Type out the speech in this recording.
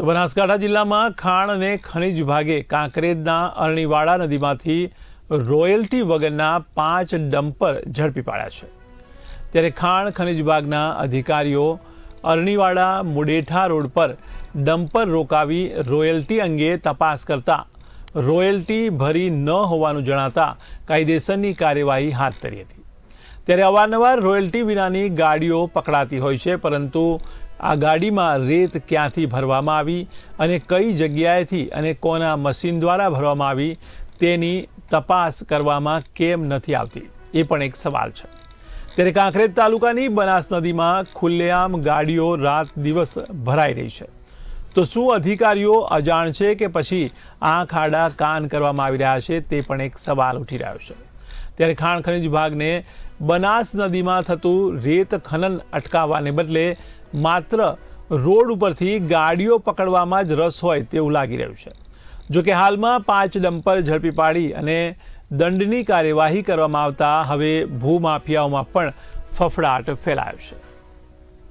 તો બનાસકાંઠા જિલ્લામાં ખાણ અને ખનિજ વિભાગે કાંકરેજના અરણીવાડા નદીમાંથી રોયલ્ટી વગરના પાંચ ડમ્પર ઝડપી પાડ્યા છે. ત્યારે ખાણ ખનિજ વિભાગના અધિકારીઓ અરણીવાડા મુડેઠા રોડ પર ડમ્પર રોકાવી રોયલ્ટી અંગે તપાસ કરતા રોયલ્ટી ભરી ન હોવાનું જણાતા કાયદેસરની કાર્યવાહી હાથ ધરી હતી. ત્યારે અવારનવાર રોયલ્ટી વિનાની ગાડીઓ પકડાતી હોય છે, પરંતુ આ ગાડીમાં રેત ક્યાંથી ભરવામાં આવી અને કઈ જગ્યાએથી અને કોના મશીન દ્વારા ભરવામાં આવી તેની તપાસ કરવામાં કેમ નથી આવતી? એ પણ એક સવાલ છે. ત્યારે કાંકરેજ તાલુકાની બનાસ નદીમાં ખુલ્લેઆમ ગાડીઓ રાત દિવસ ભરાઈ રહી છે. તો શું અધિકારીઓ અજાણ છે કે પછી આંખ, આડા, કાન કરવામાં આવી રહ્યા છે તે પણ એક સવાલ ઉઠી રહ્યો છે. ત્યારે ખાણ ખનિજ વિભાગને બનાસ નદીમાં થતું રેત ખનન અટકાવવાને બદલે માત્ર રોડ ઉપરથી ગાડીઓ પકડવામાં જ રસ હોય તેવું લાગી રહ્યું છે. જો કે હાલમાં પાંચ ડમ્પર ઝડપી પાડી અને દંડની કાર્યવાહી કરવામાં આવતા હવે ભૂમાફિયાઓમાં પણ ફફડાટ ફેલાયો છે.